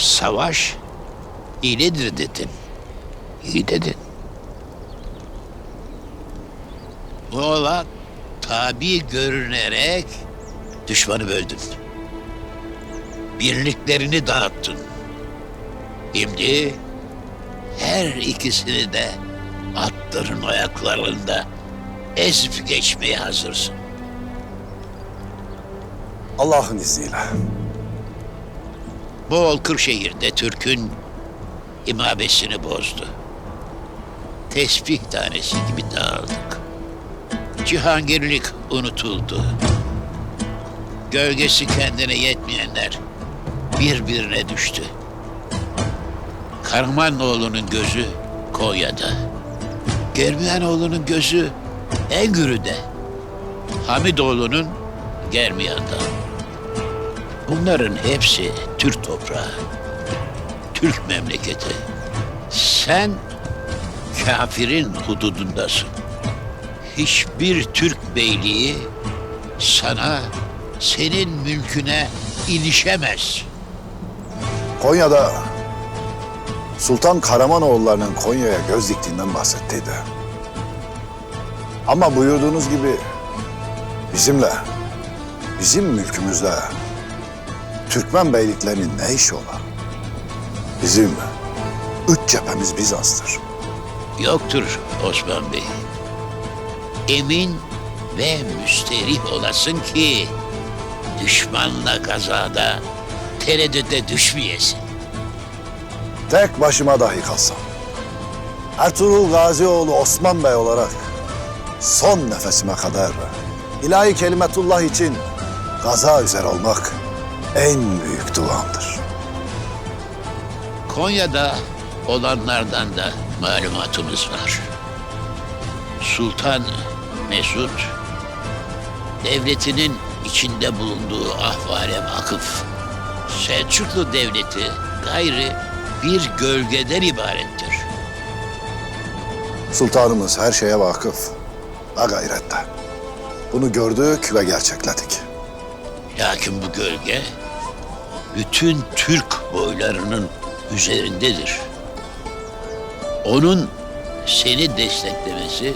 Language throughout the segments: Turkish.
Savaş iyidir dedin. İyi dedin. Bu olan tabi görünerek düşmanı böldün. Birliklerini dağıttın. Şimdi her ikisini de atların ayaklarında ezip geçmeye hazırsın. Allah'ın izniyle. Moğol Kırşehir'de Türk'ün imabesini bozdu. Tesbih tanesi gibi dağıldık. Cihangirlik unutuldu. Gölgesi kendine yetmeyenler birbirine düştü. Karamanoğlu'nun gözü Konya'da. Germiyanoğlu'nun gözü Engürü'de. Hamidoğlu'nun Germiyan'da. Bunların hepsi Türk toprağı. Türk memleketi. Sen kafirin hududundasın. Hiçbir Türk beyliği sana, senin mülküne ilişemez. Konya'da Sultan Karamanoğullarının Konya'ya göz diktiğinden bahsettiydi. Ama buyurduğunuz gibi bizimle, bizim mülkümüzle Türkmen beyliklerinin ne işi ola? Bizim üç cephemiz Bizans'tır. Yoktur Osman Bey. Emin ve müsterih olasın ki düşmanla gazada tereddüte düşmeyesin. Tek başıma dahi kalsam. Ertuğrul Gazioğlu Osman Bey olarak son nefesime kadar ilahi kelimetullah için gaza üzere olmak en büyük duamdır. Konya'da olanlardan da malumatımız var. Sultan Mesut devletinin içinde bulunduğu ahvale vakıf. Selçuklu devleti gayri bir gölgeden ibarettir. Sultanımız her şeye vakıf. Ha gayrette. Bunu gördük ve gerçekledik. Lakin bu gölge bütün Türk boylarının üzerindedir. Onun seni desteklemesi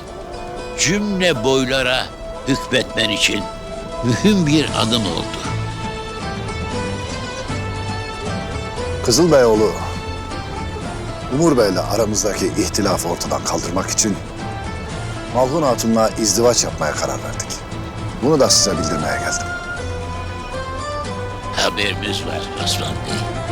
cümle boylara hükmetmen için mühim bir adım oldu. Kızıl Beyoğlu, Umur Bey'le aramızdaki ihtilafı ortadan kaldırmak için Malhun Hatun'la izdivaç yapmaya karar verdik. Bunu da size bildirmeye geldim. Haberimiz var Osman Bey.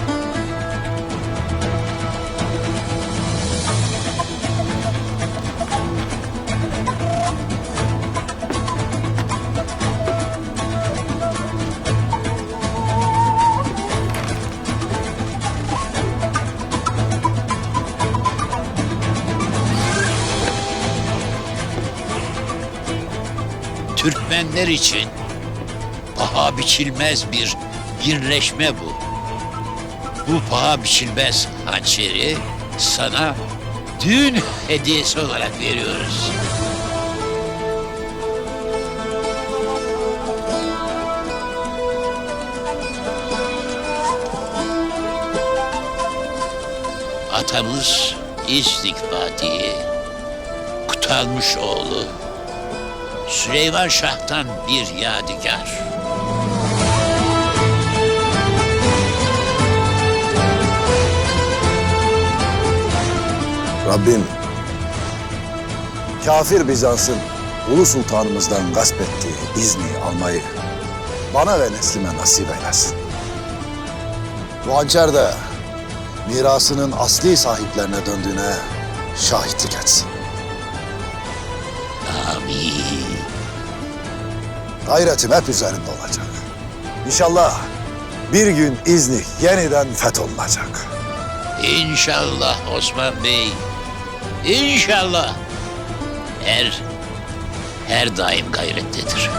Türkmenler için paha biçilmez bir birleşme bu. Bu paha biçilmez hançeri sana düğün hediyesi olarak veriyoruz. Atamız İstik Fatih'i, Kutalmış oğlu, Süleyman Şah'tan bir yadigar. Rabbim kafir Bizans'ın Ulu Sultanımızdan gasp ettiği izni almayı bana ve neslime nasip eylesin. Bu hançer de mirasının asli sahiplerine döndüğüne şahitlik etsin. Amin. Gayretim hep üzerinde olacak. İnşallah bir gün izni yeniden fetholunacak. İnşallah Osman Bey. İnşallah. Her, her daim gayrettedir.